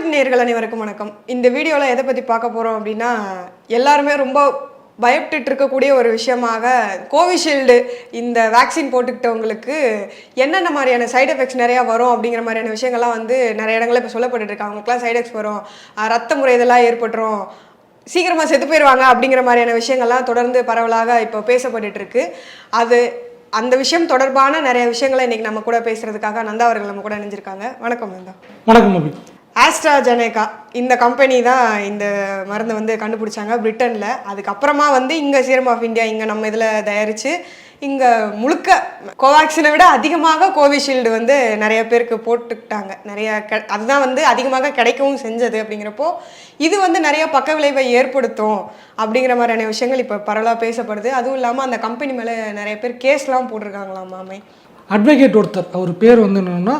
தமிழ் நேர்கள் அனைவருக்கும் வணக்கம். இந்த வீடியோவில் எதை பற்றி பார்க்க போகிறோம் அப்படின்னா எல்லாருமே ரொம்ப பயப்பட்டுட்டு இருக்கக்கூடிய ஒரு விஷயமாக கோவிஷீல்டு இந்த வேக்சின் போட்டுக்கிட்டவங்களுக்கு என்னென்ன மாதிரியான சைடு எஃபெக்ட்ஸ் நிறையா வரும் அப்படிங்கிற மாதிரியான விஷயங்கள்லாம் வந்து நிறைய இடங்களில் இப்போ சொல்லப்பட்டு இருக்கு அவங்களுக்குலாம் சைடு எஃபெக்ட்ஸ் வரும் ரத்த முறை இதெல்லாம் ஏற்பட்டுரும். சீக்கிரமாக செத்து போயிடுவாங்க அப்படிங்கிற மாதிரியான விஷயங்கள்லாம் தொடர்ந்து பரவலாக இப்போ பேசப்பட்டுட்டு இருக்கு. அது அந்த விஷயம் தொடர்பான நிறைய விஷயங்களை இன்னைக்கு நம்ம கூட பேசுறதுக்காக நந்தா அவர்கள் நம்ம கூட இணைஞ்சிருக்காங்க. வணக்கம் நந்தா. வணக்கம் அபி. ஆஸ்ட்ராஜெனேகா இந்த கம்பெனி தான் இந்த மருந்தை வந்து கண்டுபிடிச்சாங்க பிரிட்டனில். அதுக்கப்புறமா வந்து இங்கே சீரம் ஆஃப் இந்தியா இங்கே நம்ம இதில் தயாரித்து இங்கே முழுக்க கோவேக்சினை விட அதிகமாக கோவிஷீல்டு வந்து நிறைய பேருக்கு போட்டுக்கிட்டாங்க. நிறைய கெ அதுதான் வந்து அதிகமாக கிடைக்கவும் செஞ்சது அப்படிங்கிறப்போ இது வந்து நிறைய பக்க விளைவை ஏற்படுத்தும் அப்படிங்கிற மாதிரியான விஷயங்கள் இப்போ பரவலாக பேசப்படுது. அதுவும் இல்லாமல் அந்த கம்பெனி மேலே நிறைய பேர் கேஸ்லாம் போட்டிருக்காங்களாம் மாமே. அட்வொகேட் ஒருத்தர் அவர் பேர் வந்து என்னன்னா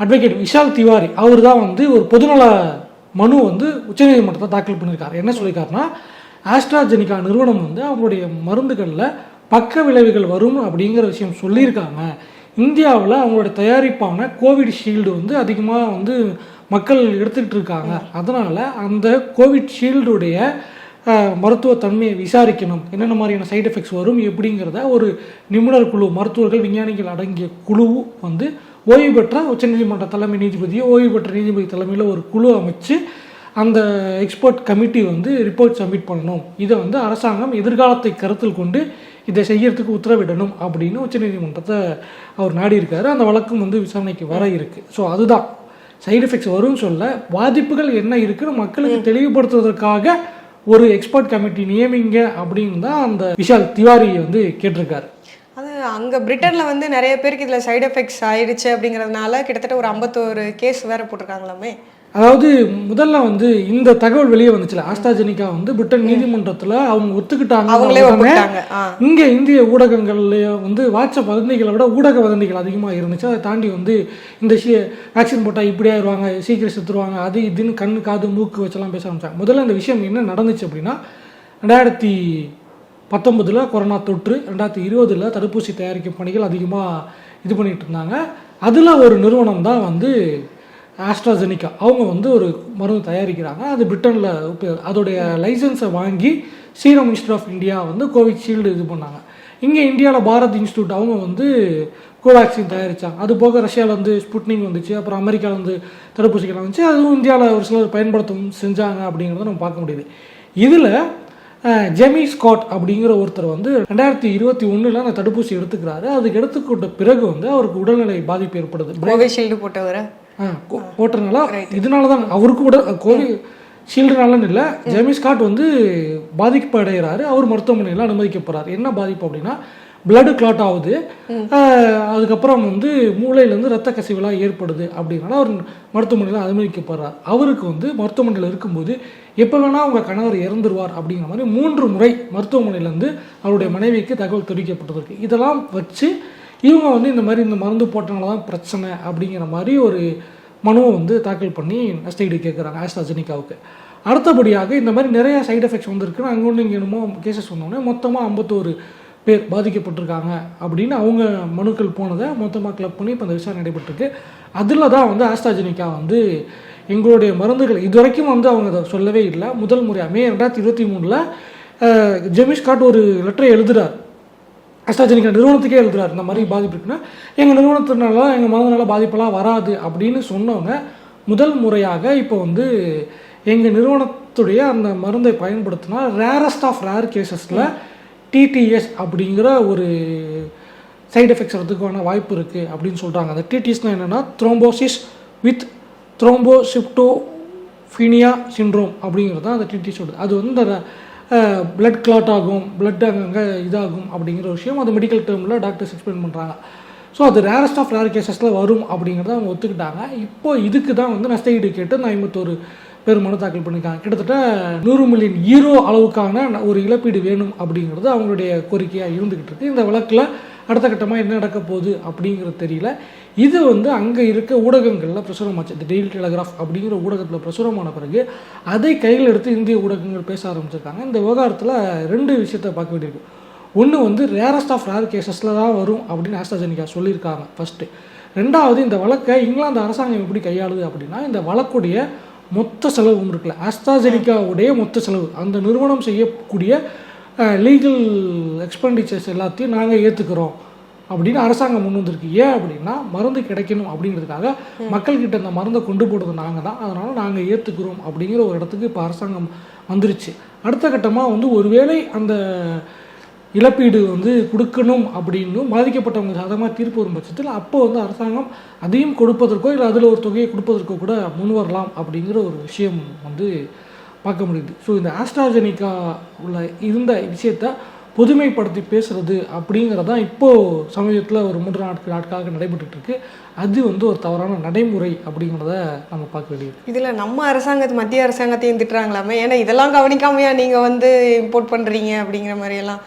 அட்வொகேட் விஷால் திவாரி அவர் தான் வந்து ஒரு பொதுநல மனு வந்து உச்சநீதிமன்றத்தை தாக்கல் பண்ணியிருக்காரு. என்ன சொல்லியிருக்காருன்னா ஆஸ்ட்ராஜெனிகா நிறுவனம் வந்து அவங்களுடைய மருந்துகளில் பக்க விளைவுகள் வரும் அப்படிங்கிற விஷயம் சொல்லியிருக்காங்க. இந்தியாவில் அவங்களோட தயாரிப்பான கோவிட் ஷீல்டு வந்து அதிகமாக வந்து மக்கள் எடுத்துக்கிட்டு இருக்காங்க. அதனால் அந்த கோவிட் ஷீல்டுடைய மருத்துவ தன்மையை விசாரிக்கணும். என்னென்ன மாதிரியான சைட் எஃபெக்ட்ஸ் வரும் எப்படிங்கிறத ஒரு நிபுணர் குழு மருத்துவர்கள் விஞ்ஞானிகள் அடங்கிய குழு வந்து ஓய்வு பெற்ற உச்சநீதிமன்ற தலைமை நீதிபதி ஓய்வு பெற்ற நீதிபதி தலைமையில் ஒரு குழு அமைச்சு அந்த எக்ஸ்பர்ட் கமிட்டி வந்து ரிப்போர்ட் சப்மிட் பண்ணணும். இதை வந்து அரசாங்கம் எதிர்காலத்தை கருத்தில் கொண்டு இதை செய்யறதுக்கு உத்தரவிடணும் அப்படின்னு உச்சநீதிமன்றத்தை அவர் நாடி இருக்காரு அந்த வழக்கும் வந்து விசாரணைக்கு வர இருக்கு. ஸோ அதுதான். சைடு எஃபெக்ட்ஸ் வரும்னு சொல்ல பாதிப்புகள் என்ன இருக்குன்னு மக்களுக்கு தெளிவுபடுத்துவதற்காக ஒரு எக்ஸ்பர்ட் கமிட்டி நியமிங்க அப்படின்னு தான் அந்த விஷால் திவாரி வந்து கேட்டிருக்காரு. அங்கே பிரிட்டனில் வந்து நிறைய பேருக்கு இதில் சைடு எஃபெக்ட்ஸ் ஆயிடுச்சு அப்படிங்கிறதுனால கிட்டத்தட்ட ஒரு ஐம்பத்தோரு கேஸ் வேற போட்டிருக்காங்களாமே. அதாவது முதல்ல வந்து இந்த தகவல் வெளியே வந்துச்சுல. ஆஸ்ட்ராஜெனிகா வந்து பிரிட்டன் நீதிமன்றத்துல அவங்க ஒத்துக்கிட்டாங்க இங்க இந்திய ஊடகங்கள்லயே வந்து வாட்ஸ்அப் வதந்திகளை விட ஊடக வதந்திகள் அதிகமா இருந்துச்சு. அதை தாண்டி வந்து இந்த வேக்சின் போட்டா இப்படி ஆயிடுவாங்க சீக்கிரம் செத்துருவாங்க அது இதுன்னு கண்ணு காது மூக்கு வச்செல்லாம் பேச ஆரம்பிச்சாங்க. முதல்ல இந்த விஷயம் என்ன நடந்துச்சு அப்படின்னா ரெண்டாயிரத்தி பத்தொம்பதில் கொரோனா தொற்று ரெண்டாயிரத்தி இருபதில் தடுப்பூசி தயாரிக்கும் பணிகள் அதிகமாக இது பண்ணிகிட்டு இருந்தாங்க. அதில் ஒரு நிறுவனம் தான் வந்து ஆஸ்ட்ராஜெனிக்கா அவங்க வந்து ஒரு மருந்து தயாரிக்கிறாங்க. அது பிரிட்டனில் அதோடைய லைசன்ஸை வாங்கி சீரம் இன்ஸ்டியூட் ஆஃப் இந்தியா வந்து கோவிஷீல்டு இது பண்ணாங்க. இங்கே இந்தியாவில் பாரத் இன்ஸ்டியூட் அவங்க வந்து கோவேக்சின் தயாரித்தாங்க அது போக ரஷ்யாவிலேருந்து ஸ்புட்னிங் ஸ்புட்னிக் வந்துச்சு. அப்புறம் அமெரிக்காவிலேருந்து தடுப்பூசிகள் வந்துச்சு அதுவும் இந்தியாவில் ஒரு சிலர் பயன்படுத்தவும் செஞ்சாங்க அப்படிங்கிறத நம்ம பார்க்க முடியுது. இதில் ஜெமி ஸ்காட் அப்படிங்கிற ஒருத்தர் வந்து ரெண்டாயிரத்தி இருபத்தி ஒன்றில் அந்த தடுப்பூசி எடுத்துக்கிறாரு. அதுக்கு எடுத்துக்கொண்ட பிறகு வந்து அவருக்கு உடல்நிலை பாதிப்பு ஏற்படுது. கோவிஷீல்டு போட்டவரை? போட்டதுனால இதனால தான் அவருக்கு கூட கோவிட் ஷீல்டுனாலன்னு இல்லை. ஜெமி ஸ்காட் வந்து பாதிப்பு அடைகிறாரு அவர் மருத்துவமனையில் அனுமதிக்கப்படுறாரு என்ன பாதிப்பு அப்படின்னா blood clot ஆகுது. அதுக்கப்புறம் வந்து மூளையிலேருந்து ரத்த கசிவுலாம் ஏற்படுது அப்படின்னால அவர் மருத்துவமனையில் அனுமதிக்கப்படுறார். அவருக்கு வந்து மருத்துவமனையில் இருக்கும்போது எப்போ வேணால் உங்கள் கணவர் இறந்துருவார் அப்படிங்கிற மாதிரி மூன்று முறை மருத்துவமனையிலேருந்து அவருடைய மனைவிக்கு தகவல் தெரிவிக்கப்பட்டிருக்கு. இதெல்லாம் வச்சு இவங்க வந்து இந்த மாதிரி இந்த மருந்து போட்டனால தான் பிரச்சனை அப்படிங்கிற மாதிரி ஒரு மனுவை வந்து தாக்கல் பண்ணி நஷ்டஈடு கேட்குறாங்க ஆஸ்ட்ராஜெனிகாவுக்கு. அடுத்தபடியாக இந்த மாதிரி நிறைய சைடு எஃபெக்ட்ஸ் வந்திருக்குன்னு அங்கே ஒன்று இங்கே என்னமோ கேசஸ் வந்தோடனே மொத்தமாக ஐம்பத்தோரு பேர் பாதிக்கப்பட்டிருக்காங்க அப்படின்னு அவங்க மனுக்கள் போனதை மொத்தமாக கிளப் பண்ணி இப்போ அந்த விசாரணை நடைபெற்றிருக்கு. அதில் தான் வந்து ஆஸ்ட்ராஜெனிக்கா வந்து எங்களுடைய மருந்துகள் இது வரைக்கும் வந்து அவங்க அதை சொல்லவே இல்லை. முதல் முறையாக மே ரெண்டாயிரத்தி இருபத்தி மூணில் ஜெமிஷ்காட் ஒரு லெட்டரை எழுதுறார். அஸ்ட்ராஜெனிக்கா நிறுவனத்துக்கே எழுதுறாரு. இந்த மாதிரி பாதிப்பு இருக்குன்னா எங்கள் நிறுவனத்தினால எங்கள் மனதனால பாதிப்பெல்லாம் வராது அப்படின்னு சொன்னவங்க முதல் முறையாக இப்போ வந்து எங்கள் நிறுவனத்துடைய அந்த மருந்தை பயன்படுத்தினா ரேரஸ்ட் ஆஃப் ரேர் கேசஸில் டிடிஎஸ் அப்படிங்கிற ஒரு சைடு எஃபெக்ட்ஸ் வரதுக்கான வாய்ப்பு இருக்குது அப்படின்னு சொல்கிறாங்க அந்த டிடிஎஸ்னால் என்னென்னா த்ரோம்போசிஸ் வித் த்ரோம்போசிப்டோஃபினியா சிண்ட்ரோம் அப்படிங்கிறது தான் அந்த டிடிஎஸ் சொல்லுது அது வந்து அந்த பிளட் கிளாட் ஆகும் பிளட் அங்கங்கே இதாகும் அப்படிங்கிற விஷயம் அது மெடிக்கல் டேர்மில் டாக்டர்ஸ் எக்ஸ்பிளைன் பண்ணுறாங்க ஸோ அது ரேரஸ்ட் ஆஃப் ரேர் கேசஸில் வரும் அப்படிங்கிறத அவங்க ஒத்துக்கிட்டாங்க. இப்போ இதுக்கு தான் வந்து நஷ்டஈடு கேட்டு நான் ஐம்பத்தோரு பேர் மனு தாக்கல் பண்ணியிருக்காங்க. கிட்டத்தட்ட நூறு மில்லியன் ஈரோ அளவுக்கான ஒரு இழப்பீடு வேணும் அப்படிங்கிறது அவங்களுடைய கோரிக்கையாக இருந்துக்கிட்டு இருக்கு. இந்த வழக்கில் அடுத்த கட்டமாக என்ன நடக்க போகுது அப்படிங்கிறது தெரியல. இது வந்து அங்கே இருக்க ஊடகங்களில் பிரசுரமாச்சு. இந்த டெய்லி டெலகிராஃப் அப்படிங்கிற ஊடகத்தில் பிரசுரமான பிறகு அதை கையில் எடுத்து இந்திய ஊடகங்கள் பேச ஆரம்பிச்சிருக்காங்க. இந்த விவகாரத்தில் ரெண்டு விஷயத்தை பார்க்க வேண்டியிருக்கு. ஒன்று வந்து ரேரஸ்ட் ஆஃப் ரேர் கேசஸில் தான் வரும் அப்படின்னு ஆஸ்ட்ராஜெனிக்கா சொல்லியிருக்காங்க ஃபஸ்ட்டு ரெண்டாவது இந்த வழக்கை இங்கிலாந்து அரசாங்கம் எப்படி கையாளுது அப்படின்னா இந்த வழக்குடைய மொத்த செலவும் இருக்குல்ல. ஆஸ்ட்ராஜெனிக்காவுடைய மொத்த செலவு. அந்த நிறுவனம் செய்யக்கூடிய லீகல் எக்ஸ்பெண்டிச்சர்ஸ் எல்லாத்தையும் நாங்கள் ஏற்றுக்கிறோம் அப்படின்னு அரசாங்கம் முன் வந்திருக்கு. ஏன் அப்படின்னா மருந்து கிடைக்கணும் அப்படிங்கிறதுக்காக மக்கள்கிட்ட இந்த மருந்தை கொண்டு போடுறது நாங்கள் தான். அதனால் நாங்கள் ஏற்றுக்கிறோம் அப்படிங்கிற ஒரு இடத்துக்கு இப்போ அரசாங்கம் வந்துருச்சு. அடுத்த கட்டமாக வந்து ஒருவேளை அந்த இழப்பீடு வந்து கொடுக்கணும் அப்படின்னு பாதிக்கப்பட்டவங்க சாதகமாக தீர்ப்பு வரும் பட்சத்தில் அப்போ வந்து அரசாங்கம் அதையும் கொடுப்பதற்கோ இல்லை அதில் ஒரு தொகையை கொடுப்பதற்கோ கூட முன் வரலாம் அப்படிங்கிற ஒரு விஷயம் வந்து பார்க்க முடியுது. ஸோ இந்த ஆஸ்ட்ராஜெனிக்கா உள்ள இருந்த விஷயத்த பொதுமைப்படுத்தி பேசுறது அப்படிங்கிறது தான் இப்போது சமீபத்தில் ஒரு மூன்று நாட்கள் நாட்களாக நடைபெற்றுட்டு இருக்கு. அது வந்து ஒரு தவறான நடைமுறை அப்படிங்கிறத நம்ம பார்க்க வேண்டியது. இதில் நம்ம அரசாங்கத்து மத்திய அரசாங்கத்தையும் திட்டுறாங்களாமே? ஏன்னா இதெல்லாம் கவனிக்காமையா நீங்கள் வந்து இம்போர்ட் பண்ணுறீங்க அப்படிங்கிற மாதிரியெல்லாம்.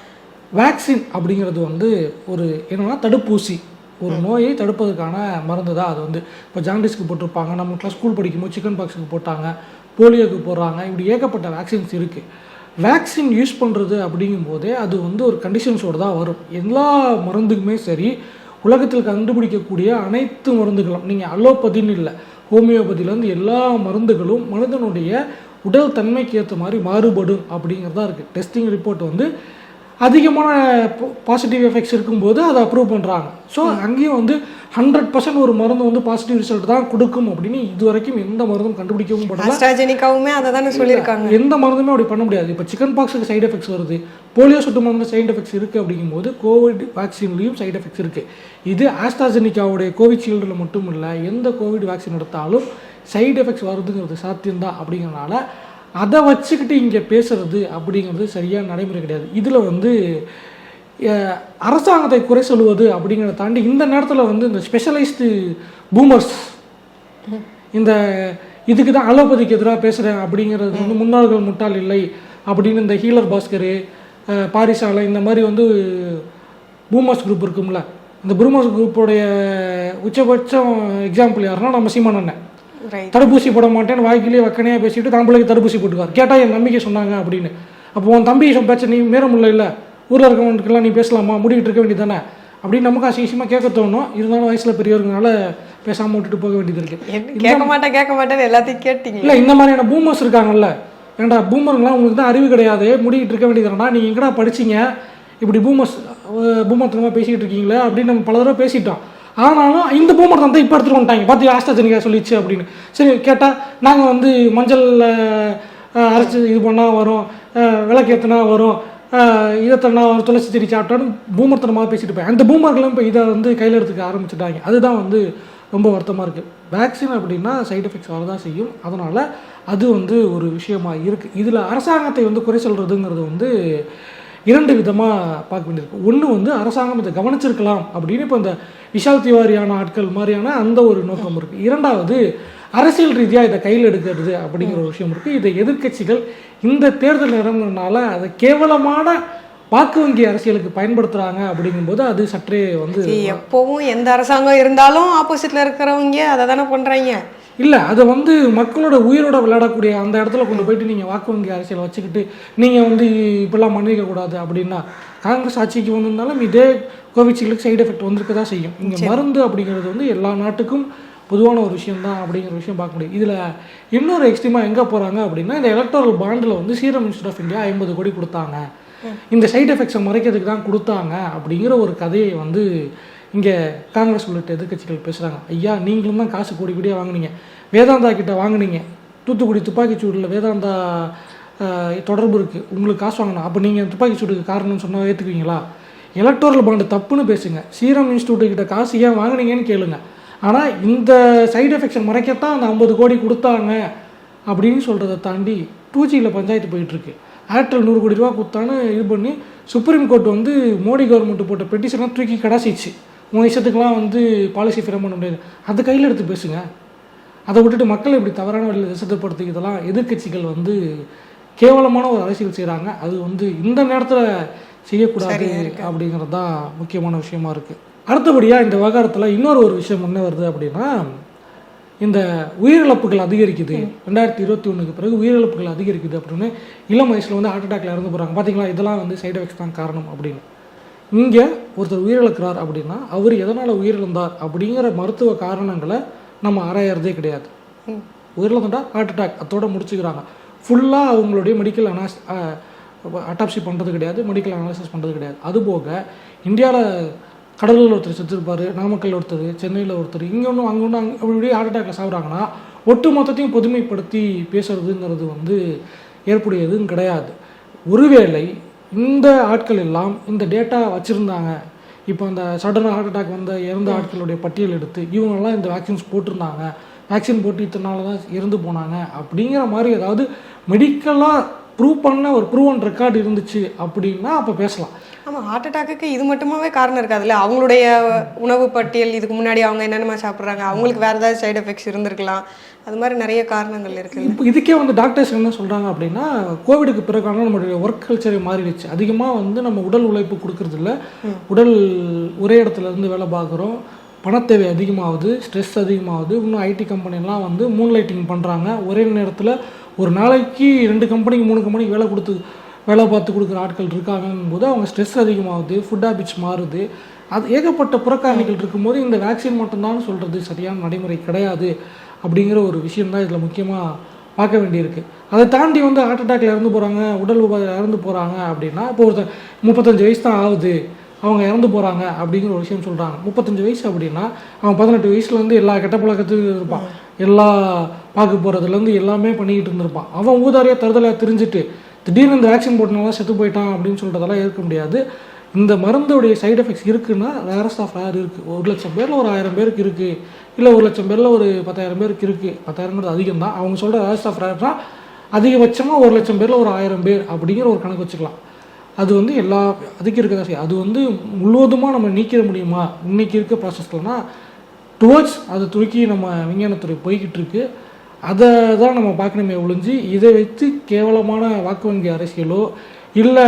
வேக்சின் அப்படிங்கிறது வந்து ஒரு என்னன்னா தடுப்பூசி. ஒரு நோயை தடுப்பதற்கான மருந்து தான் அது வந்து. இப்போ ஜாண்டிஸ்க்கு போட்டிருப்பாங்க நம்மளுக்குலாம் ஸ்கூல் படிக்கும்போது சிக்கன் பாக்ஸுக்கு போட்டாங்க போலியோக்கு போடுறாங்க இப்படி ஏகப்பட்ட வேக்சின்ஸ் இருக்குது வேக்சின் யூஸ் பண்ணுறது அப்படிங்கும்போதே அது வந்து ஒரு கண்டிஷன்ஸோடு தான் வரும். எல்லா மருந்துக்குமே சரி உலகத்தில் கண்டுபிடிக்கக்கூடிய அனைத்து மருந்துகளும் நீங்கள் அலோபதின்னு இல்லை ஹோமியோபதியிலேருந்து எல்லா மருந்துகளும் மனிதனுடைய உடல் தன்மைக்கு ஏற்ற மாதிரி மாறுபடும் அப்படிங்கிறது இருக்குது டெஸ்டிங் ரிப்போர்ட் வந்து அதிகமான பாசிட்டிவ் எஃபெக்ட்ஸ் இருக்கும்போது அதை அப்ரூவ் பண்ணுறாங்க ஸோ அங்கேயும் வந்து ஹண்ட்ரட் பர்சன்ட் ஒரு மருந்து வந்து பாசிட்டிவ் ரிசல்ட் தான் கொடுக்கும் அப்படின்னு இது வரைக்கும் எந்த மருந்தும் கண்டுபிடிக்கவும் படல. ஆஸ்ட்ராஜெனிக்காவுமே அதை தானே சொல்லியிருக்காங்க. எந்த மருந்துமே அப்படி பண்ண முடியாது. இப்போ சிக்கன் பாக்ஸுக்கு சைடு எஃபெக்ட்ஸ் வருது. போலியோ சொட்டு மருந்து சைடு எஃபெக்ட்ஸ் இருக்குது அப்படிங்கும்போது கோவிட் வேக்சின்லேயும் சைடு எஃபெக்ட்ஸ் இருக்குது இது ஆஸ்ட்ராஜெனிக்காவுடைய கோவிஷீல்டில் மட்டும் இல்லை எந்த கோவிட் வேக்சின் எடுத்தாலும் சைடு எஃபெக்ட்ஸ் வருதுங்கிறது சாத்தியம்தான் அப்படிங்கிறனால அதை வச்சுக்கிட்டு இங்கே பேசுறது அப்படிங்கிறது சரியான நடைமுறை கிடையாது. இதில் வந்து அரசாங்கத்தை குறை சொல்லுவது அப்படிங்கிறத தாண்டி இந்த நேரத்தில் வந்து இந்த ஸ்பெஷலைஸ்டு பூமர்ஸ் இந்த இதுக்கு தான் அலோபதிக்கு எதிராக பேசுகிறேன் அப்படிங்கிறது வந்து முன்னாள்கள் முட்டாள் இல்லை அப்படின்னு இந்த ஹீலர் பாஸ்கரு பாரிசாலை இந்த மாதிரி வந்து பூமர்ஸ் குரூப் இருக்கும்ல. இந்த பூமர்ஸ் குரூப்போடைய உச்சபட்சம் எக்ஸாம்பிள் யாருன்னா நம்ம சீமான் அண்ணன். தடுப்பூசி போட மாட்டேன்னு வாய்க்கிலேயே வக்கனையாக பேசிட்டு தான் பிள்ளைக்கு தடுப்பூசி போட்டுக்கார் கேட்டால் என் நம்பிக்கை சொன்னாங்க அப்படின்னு. அப்போ உன் தம்பி பேச்ச நீ மீற முடியல இல்லை. ஊரில் இருக்கவனுக்கெல்லாம் நீ பேசலாமா? முடிக்கிட்டு இருக்க வேண்டியது தானே. அப்படின்னு நமக்கு அசிங்கமாக கேட்க தோணும். இருந்தாலும் வயசில் பெரியவங்கனால பேசாமல் விட்டுட்டு போக வேண்டியது இருக்கு. என்ன கேட்க மாட்டேன் கேட்க மாட்டேன்னு எல்லாத்தையும் கேட்டீங்க. இல்லை இந்த மாதிரியான பூமர்ஸ் இருக்காங்கல்ல. ஏன்டா பூமருங்களாம் உங்களுக்கு தான் அறிவு கிடையாது. முடிக்கிட்டு இருக்க வேண்டியதுனா நீங்கள் எங்கடா படிச்சீங்க? இப்படி பூமர்ஸ் பூமத்தனமாக பேசிக்கிட்டு இருக்கீங்களே அப்படின்னு நம்ம பல தடவை பேசிட்டோம். ஆனாலும் இந்த பூமர் தான் இப்போ எடுத்துட்டு வந்துட்டாங்க. பார்த்து ஆஸ்ட்ராஜெனிக்கா சொல்லிச்சு அப்படின்னு. சரி கேட்டால் நாங்கள் வந்து மஞ்சள் அரைச்சி இது பண்ணால் வரும் அஹ், வரும் இதைத்தனா இதை வரும் துளசி செடி சாப்பிட்டான்னு பூமர்த்தனமாக பேசிட்டு போய் அந்த பூமர்களும் இப்போ இதை வந்து கையில் எடுத்துக்க ஆரம்பிச்சிட்டாங்க. அதுதான் வந்து ரொம்ப வருத்தமாக இருக்குது வேக்சின் அப்படின்னா சைடு எஃபெக்ட்ஸ் வரதான் செய்யும். அதனால் அது வந்து ஒரு விஷயமாக இருக்குது இதில் அரசாங்கத்தை வந்து குறை சொல்கிறதுங்கிறது வந்து இரண்டு விதமாக பார்க்க வேண்டியிருக்கு. ஒன்று வந்து அரசாங்கம் இதை கவனிச்சிருக்கலாம் அப்படின்னு இப்போ இந்த விஷால் திவாரியான ஆட்கள் மாதிரியான அந்த ஒரு நோக்கம் இருக்குது இரண்டாவது அரசியல் ரீதியாக இதை கையில் எடுக்கிறது அப்படிங்கிற ஒரு விஷயம் இருக்குது இதை எதிர்க்கட்சிகள் இந்த தேர்தல் நிறம்னால அதை கேவலமான வாக்கு வங்கி அரசியலுக்கு பயன்படுத்துகிறாங்க அப்படிங்கும்போது அது சற்றே வந்து எப்பவும் எந்த அரசாங்கம் இருந்தாலும் ஆப்போசிட்ல இருக்கிறவங்க அதை தானே பண்றாங்க. இல்லை அதை வந்து மக்களோட உயிரோட விளையாடக்கூடிய அந்த இடத்துல கொண்டு போயிட்டு நீங்கள் வாக்கு வங்கி அரசியல் வச்சுக்கிட்டு நீங்கள் வந்து இப்படிலாம் மன்னிக்க கூடாது அப்படின்னா காங்கிரஸ் ஆட்சிக்கு வந்திருந்தாலும் இதே கோவிட்ஷீல்டுக்கு சைடு எஃபெக்ட் வந்திருக்க தான் செய்யும். இங்கே மருந்து அப்படிங்கிறது வந்து எல்லா நாட்டுக்கும் பொதுவான ஒரு விஷயம் தான் அப்படிங்கிற விஷயம் பார்க்க முடியும். இதில் இன்னொரு எக்ஸ்ட்ரீமாக எங்கே போகிறாங்க அப்படின்னா இந்த எலக்ட்ரல் பாண்டில் வந்து சீரம் இன்ஸ்டியூட் ஆஃப் இந்தியா ஐம்பது கோடி கொடுத்தாங்க. இந்த சைடு எஃபெக்ட்ஸை மறைக்கிறதுக்கு தான் கொடுத்தாங்க அப்படிங்கிற ஒரு கதையை வந்து இங்கே காங்கிரஸ் உள்ளிட்ட எதிர்க்கட்சிகள் பேசுகிறாங்க ஐயா நீங்களும் தான் காசு கோடி கோடியாக வாங்குனீங்க. வேதாந்தா கிட்ட வாங்குனீங்க. தூத்துக்குடி துப்பாக்கிச்சூடில் வேதாந்தா தொடர்பு இருக்குது உங்களுக்கு காசு வாங்கணும். அப்போ நீங்கள் துப்பாக்கி சூடுக்கு காரணம்னு சொன்னால் ஏற்றுக்குவீங்களா எலக்டோரல் பாண்டு தப்புன்னு பேசுங்க. சீரம் இன்ஸ்டியூட்டு கிட்ட காசு ஏன் வாங்கினீங்கன்னு கேளுங்க. ஆனால் இந்த சைடு எஃபெக்ட்ஸை மறைக்கத்தான் அந்த ஐம்பது கோடி கொடுத்தாங்க அப்படின்னு சொல்கிறத தாண்டி டூ ஜியில் பஞ்சாயத்து போயிட்டுருக்கு. ஏர்டெல் நூறு கோடி ரூபா கொடுத்தான்னு இது பண்ணி சுப்ரீம் கோர்ட் வந்து மோடி கவர்மெண்ட் போட்ட பெட்டிஷனாக தூக்கி கடாசிச்சு உன் இஷ்டத்துக்குலாம் வந்து பாலிசி ஃபிரம் பண்ண முடியாது. அதை கையில் எடுத்து பேசுங்க. அதை விட்டுட்டு மக்கள் இப்படி தவறான வழியில் திசைப்படுத்தி இதெல்லாம் எதிர்க்கட்சிகள் வந்து கேவலமான ஒரு அரசியல் செய்கிறாங்க அது வந்து இந்த நேரத்தில் செய்யக்கூடாது அப்படிங்கிறது தான் முக்கியமான விஷயமா இருக்குது அடுத்தபடியாக இந்த விவகாரத்தில் இன்னொரு ஒரு விஷயம் என்ன வருது அப்படின்னா இந்த உயிரிழப்புகள் அதிகரிக்குது. ரெண்டாயிரத்தி இருபத்தி ஒன்றுக்கு பிறகு உயிரிழப்புகள் அதிகரிக்குது அப்படின்னு இளம் வயசில் வந்து ஹார்ட் அட்டாக்ல இறந்து போகிறாங்க பார்த்தீங்களா இதெல்லாம் வந்து சைடு எஃபெக்ட்ஸ் தான் காரணம் அப்படின்னு. இங்கே ஒருத்தர் உயிரிழக்கிறார் அப்படின்னா அவர் எதனால் உயிரிழந்தார் அப்படிங்கிற மருத்துவ காரணங்களை நம்ம ஆராயறதே கிடையாது. உயிரிழந்துட்டா ஹார்ட் அட்டாக் அதோட முடிச்சுக்கிறாங்க. ஃபுல்லாக அவங்களுடைய மெடிக்கல் அனாஸ் அட்டாப்சி பண்ணுறது கிடையாது மெடிக்கல் அனாலிசிஸ் பண்ணுறது கிடையாது. அதுபோக இந்தியாவில் கடலூரில் ஒருத்தர் செத்துருப்பாரு நாமக்கல் ஒருத்தர் சென்னையில் ஒருத்தர் இங்கே ஒன்றும் அங்கே ஒன்றும் அங்கே அப்படி ஹார்ட் அட்டாக்ல சாகுறாங்கன்னா ஒட்டு மொத்தத்தையும் பொதுமைப்படுத்தி பேசுறதுங்கிறது வந்து ஏற்புடையதும் கிடையாது. ஒருவேளை இந்த ஆட்கள் எல்லாம் இந்த டேட்டா வச்சுருந்தாங்க. இப்போ அந்த சடனாக ஹார்ட் அட்டாக் வந்த இறந்த ஆட்களுடைய பட்டியல் எடுத்து இவங்கெல்லாம் இந்த வேக்சின்ஸ் போட்டிருந்தாங்க. வேக்சின் போட்டு இத்தனால தான் இறந்து போனாங்க. அப்படிங்கிற மாதிரி ஏதாவது மெடிக்கலாக ப்ரூவ் பண்ண ஒரு ப்ரூவன் ரெக்கார்டு இருந்துச்சு அப்படின்னா அப்போ பேசலாம். ஆமா ஹார்ட் அட்டாக்குக்கு இது மட்டுமாவே காரணம் இருக்காதுல்ல? அவங்களுடைய உணவு பட்டியல் இதுக்கு முன்னாடி அவங்க என்னென்னமா சாப்பிட்றாங்க அவங்களுக்கு வேற ஏதாவது சைடு எஃபெக்ட்ஸ் இருந்திருக்கலாம். அது மாதிரி நிறைய காரணங்கள் இருக்குல்ல. இப்போ இதுக்கே வந்து டாக்டர்ஸ் என்ன சொல்கிறாங்க அப்படின்னா கோவிடுக்கு பிறகான நம்மளுடைய ஒர்க் கல்ச்சரே மாறிடுச்சு. அதிகமாக வந்து நம்ம உடல் உழைப்பு கொடுக்கறதில்ல. உடல் ஒரே இடத்துல இருந்து வேலை பார்க்குறோம். பணத்தேவை அதிகமாகுது ஸ்ட்ரெஸ் அதிகமாகுது. இன்னும் ஐடி கம்பெனிலாம் வந்து மூன் லைட்டிங் பண்ணுறாங்க ஒரே நேரத்தில் ஒரு நாளைக்கு ரெண்டு கம்பெனிக்கு மூணு கம்பெனிக்கு வேலை கொடுத்து வேலை பார்த்து கொடுக்குற ஆட்கள் இருக்காங்கன்னும் போது அவங்க ஸ்ட்ரெஸ் அதிகமாகுது ஃபுட் ஹேபிட்ஸ் மாறுது. அது ஏகப்பட்ட புறக்காரணிகள் இருக்கும்போது இந்த வேக்சின் மட்டும்தான் சொல்கிறது சரியான நடைமுறை கிடையாது அப்படிங்கிற ஒரு விஷயம் தான் இதில் முக்கியமாக பார்க்க வேண்டியிருக்கு. அதை தாண்டி வந்து ஹார்ட் அட்டாக்ல இறந்து போகிறாங்க உடல் உபாதை இறந்து போகிறாங்க அப்படின்னா இப்போ ஒருத்தர் முப்பத்தஞ்சு வயசு தான் ஆகுது அவங்க இறந்து போகிறாங்க அப்படிங்கிற ஒரு விஷயம் சொல்கிறாங்க முப்பத்தஞ்சு வயசு அப்படின்னா அவன் பதினெட்டு வயசுலேருந்து எல்லா கெட்ட பழக்கத்துக்கும் இருப்பான். எல்லா பார்க்க போகிறதுலேருந்து எல்லாமே பண்ணிக்கிட்டு இருந்திருப்பான். அவன் ஊதாரியாக தருதலாக தெரிஞ்சுட்டு திடீர்னு இந்த வேக்சின் போட்டனால செத்து போயிட்டான் அப்படின்னு சொல்கிறதெல்லாம் ஏற்க முடியாது. இந்த மருந்துடைய சைடு எஃபெக்ட்ஸ் இருக்குன்னா ரேரஸ்ட் ஆஃப் ரேர் இருக்குது ஒரு லட்சம் பேரில் ஒரு ஆயிரம் பேருக்கு இருக்குது இல்லை ஒரு லட்சம் பேரில் ஒரு பத்தாயிரம் பேருக்கு இருக்குது பத்தாயிரங்கிறது அதிகம் தான் அவங்க சொல்கிற ரேரஸ்ட் ஆஃப் ரேர்னா அதிகபட்சமாக ஒரு லட்சம் பேரில் ஒரு ஆயிரம் பேர் அப்படிங்கிற ஒரு கணக்கு வச்சுக்கலாம். அது வந்து எல்லா அதுக்கு இருக்கதா செய்யும். அது வந்து முழுவதுமாக நம்ம நீக்கிட முடியுமா? இன்னைக்கு இருக்க ப்ராசஸ்லனா டுவர்ட்ஸ் அதை தூக்கி நம்ம விஞ்ஞானத்துறை போய்கிட்டு இருக்குது அதை தான் நம்ம பார்க்கணுமே ஒழிஞ்சு இதை வைத்து கேவலமான வாக்கு வங்கி அரசியலோ இல்லை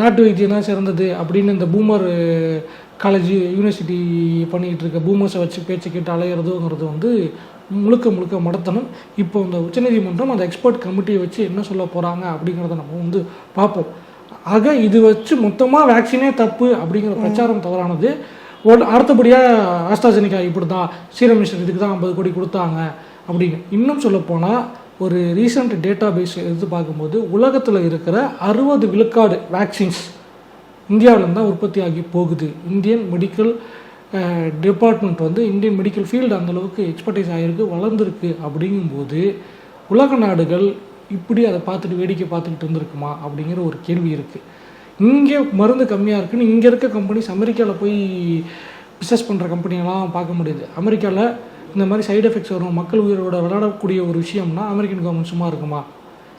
நாட்டு வைத்தியம் தான் சிறந்தது அப்படின்னு இந்த பூமர் காலேஜ் யூனிவர்சிட்டி பண்ணிக்கிட்டு இருக்க பூமர்ஸை வச்சு பேச்சு கேட்டு அலையிறதுங்கிறது வந்து முழுக்க முழுக்க மடத்தனம். இப்போ இந்த உச்சநீதிமன்றம் அந்த எக்ஸ்பர்ட் கமிட்டியை வச்சு என்ன சொல்ல போகிறாங்க அப்படிங்கிறத நம்ம வந்து பார்ப்போம். ஆக இது வச்சு மொத்தமாக வேக்சினே தப்பு அப்படிங்கிற பிரச்சாரம் தவறானது. அடுத்தபடியாக ஆஸ்ட்ராஜெனிகா இப்படி தான் சீரம் மிஷன் இதுக்கு தான் ஐம்பது கோடி கொடுத்தாங்க. அப்படின்னு. இன்னும் சொல்லப்போனால் ஒரு ரீசண்ட் டேட்டா பேஸ் எடுத்து பார்க்கும்போது உலகத்தில் இருக்கிற அறுபது விழுக்காடு வேக்சின்ஸ் இந்தியாவில் தான் உற்பத்தி ஆகி போகுது. இந்தியன் மெடிக்கல் டிபார்ட்மெண்ட் வந்து இந்தியன் மெடிக்கல் ஃபீல்டு அந்தளவுக்கு எக்ஸ்பர்டைஸ் ஆகிருக்கு வளர்ந்துருக்கு அப்படிங்கும்போது உலக நாடுகள் இப்படி அதை பார்த்துட்டு வேடிக்கை பார்த்துக்கிட்டு இருந்திருக்குமா அப்படிங்கிற ஒரு கேள்வி இருக்குது இங்கே மருந்து கம்மியாக இருக்குன்னு இங்கே இருக்க கம்பெனிஸ் அமெரிக்காவில் போய் பிஸ்னஸ் பண்ணுற கம்பெனியெல்லாம் பார்க்க முடியுது. அமெரிக்காவில் இந்த மாதிரி சைடு எஃபெக்ட்ஸ் வரும் மக்கள் உயிரோட விளையாடக்கூடிய ஒரு விஷயம்னா அமெரிக்கன் கவர்மெண்ட் சும்மா இருக்குமா?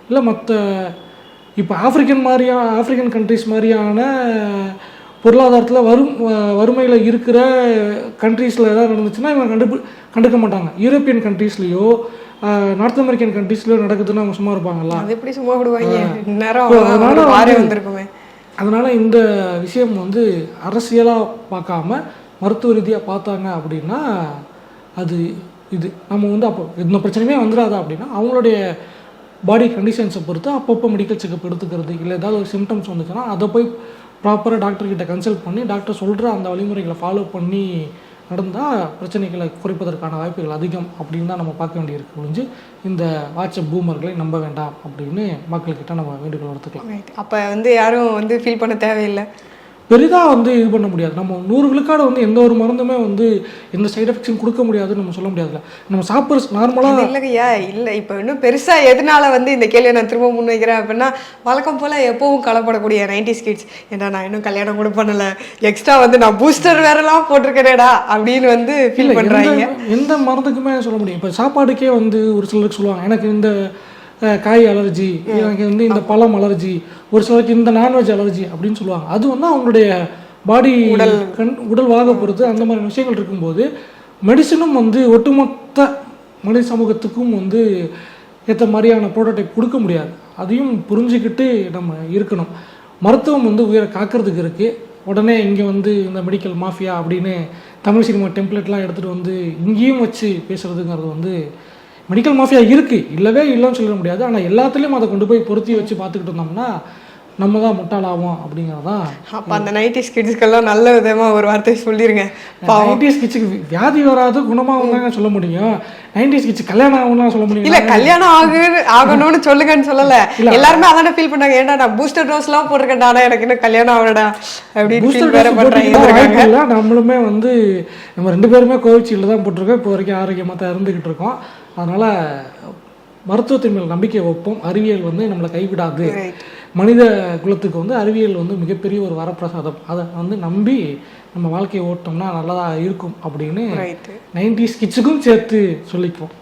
இல்லை மற்ற இப்போ ஆப்பிரிக்கன் மாதிரியான ஆப்பிரிக்கன் கண்ட்ரிஸ் மாதிரியான பொருளாதாரத்தில் வரும் வறுமையில் இருக்கிற கண்ட்ரீஸில் ஏதாவது நடந்துச்சுன்னா இவங்க கண்டு கண்டுக்க மாட்டாங்க. யூரோப்பியன் கண்ட்ரீஸ்லேயோ நார்த் அமெரிக்கன் கண்ட்ரீஸ்லையோ நடக்குதுன்னா அவங்க சும்மா இருப்பாங்களா அது எப்படி சும்மா விடுவாங்க? அதனால் இந்த விஷயம் வந்து அரசியலாக பார்க்காம மருத்துவ ரீதியாக பார்த்தாங்க அப்படின்னா அது இது. நம்ம வந்து அப்போ எந்த பிரச்சனையுமே வந்துடாதா அப்படின்னா அவங்களுடைய பாடி கண்டிஷன்ஸை பொறுத்து அப்பப்போ மெடிக்கல் செக்கப் எடுத்துக்கிறது இல்லை ஏதாவது ஒரு சிம்டம்ஸ் வந்துச்சுன்னா அதை போய் ப்ராப்பராக டாக்டர்கிட்ட கன்சல்ட் பண்ணி டாக்டர் சொல்கிற அந்த வழிமுறைகளை ஃபாலோ பண்ணி நடந்தால் பிரச்சனைகளை குறைப்பதற்கான வாய்ப்புகள் அதிகம் அப்படின்னு தான் நம்ம பார்க்க வேண்டியிருக்கு ஒழிஞ்சு இந்த வாட்ஸ்அப் பூமர்களை நம்ப வேண்டாம் அப்படின்னு மக்கள்கிட்ட நம்ம வேண்டுகோள் எடுத்துக்கலாம் அப்போ வந்து யாரும் வந்து ஃபீல் பண்ண தேவையில்லை. பெரிதாக வந்து இது பண்ண முடியாது. நம்ம நூறு விழுக்காடு வந்து எந்த ஒரு மருந்துமே வந்து எந்த சைடு எஃபெக்ட்ஸும் கொடுக்க முடியாதுன்னு நம்ம சொல்ல முடியாதுல்ல. நம்ம சாப்பிட்ற நார்மலாக இல்லைங்கய்யா இல்லை இப்போ இன்னும் பெருசா எதனால வந்து இந்த கேள்வியை நான் திரும்ப முன்வைக்கிறேன் அப்படின்னா வழக்கம் போல எப்பவும் கலப்படக்கூடிய நைன்டி கிட்ஸ் ஏன்டா நான் இன்னும் கல்யாணம் கூட பண்ணல. எக்ஸ்ட்ரா வந்து நான் பூஸ்டர் வேறலாம் போட்டிருக்கேனேடா அப்படின்னு வந்து ஃபீல் பண்றாங்க. எந்த மருந்துக்குமே சொல்ல முடியும். இப்போ சாப்பாடுக்கே வந்து ஒரு சிலருக்கு சொல்லுவாங்க. எனக்கு இந்த காய் அலர்ஜி எனக்கு வந்து இந்த பழம் அலர்ஜி ஒரு சிலருக்கு இந்த நான்வெஜ் அலர்ஜி அப்படின்னு சொல்லுவாங்க. அது வந்து அவங்களுடைய பாடி உடல். கண் உடல் வாக பொறுத்து அந்த மாதிரி விஷயங்கள் இருக்கும்போது மெடிசனும் வந்து ஒட்டுமொத்த மனித சமூகத்துக்கும் வந்து ஏற்ற மாதிரியான ப்ரோட்டோடைப் கொடுக்க முடியாது. அதையும் புரிஞ்சுக்கிட்டு நம்ம இருக்கணும். மருத்துவம் வந்து உயிரை காக்கிறதுக்கு இருக்குது உடனே இங்கே வந்து இந்த மெடிக்கல் மாஃபியா அப்படின்னு தமிழ் சினிமா டெம்ப்ளேட்லாம் எடுத்துகிட்டு வந்து இங்கேயும் வச்சு பேசுகிறதுங்கிறது வந்து மெடிக்கல் மாஃபியா இருக்குது இல்லவே இல்லைன்னு சொல்ல முடியாது. ஆனால் எல்லாத்துலேயும் அதை கொண்டு போய் பொருத்தி வச்சு பார்த்துக்கிட்டு இருந்தோம்னா நம்ம தான் முட்டாளாவோம் அப்படிங்கிறதான் அப்ப அந்த நைன்டி கிட்ஸ்க்கெல்லாம் நல்ல விதமா ஒரு வார்த்தை சொல்லிருங்க. நைன்டிஸ் கிட்ஸுக்கு வியாதி வராது குணமாகும் தாங்க சொல்ல முடியும். நைன்டிஸ் கிட்ஸ் கல்யாணம் ஆகும்லாம் சொல்ல முடியும்? இல்ல கல்யாணம் ஆகு ஆகணும்னு சொல்லுங்கன்னு சொல்லல. எல்லாருமே அதான ஃபீல் பண்ணாங்க. ஏன்டா நான் பூஸ்டர் டோஸ் எல்லாம் போட்டிருக்கேன்டா எனக்கு இன்னும் கல்யாணம் ஆகலடா அப்படின்னு வேற இல்லை. நம்மளுமே வந்து நம்ம ரெண்டு பேருமே கோவிச்சீல்டு தான் போட்டிருக்கோம். இப்போ வரைக்கும் ஆரோக்கியமாக தான் இருந்துக்கிட்டு இருக்கோம். அதனால மருத்துவத்தின் மேல் நம்பிக்கை வைப்போம். அறிவியல் வந்து நம்மளை கைவிடாது. மனித குலத்துக்கு வந்து அறிவியல் வந்து மிகப்பெரிய ஒரு வரப்பிரசாதம். அதை வந்து நம்பி நம்ம வாழ்க்கையை ஓட்டோம்னா நல்லதா இருக்கும் அப்படின்னு நைன்டிஸ் கிட்ஸுக்கும் சேர்த்து சொல்லிப்போம்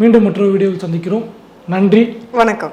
மீண்டும் மற்றொரு வீடியோவில் சந்திக்கிறோம். நன்றி. வணக்கம்.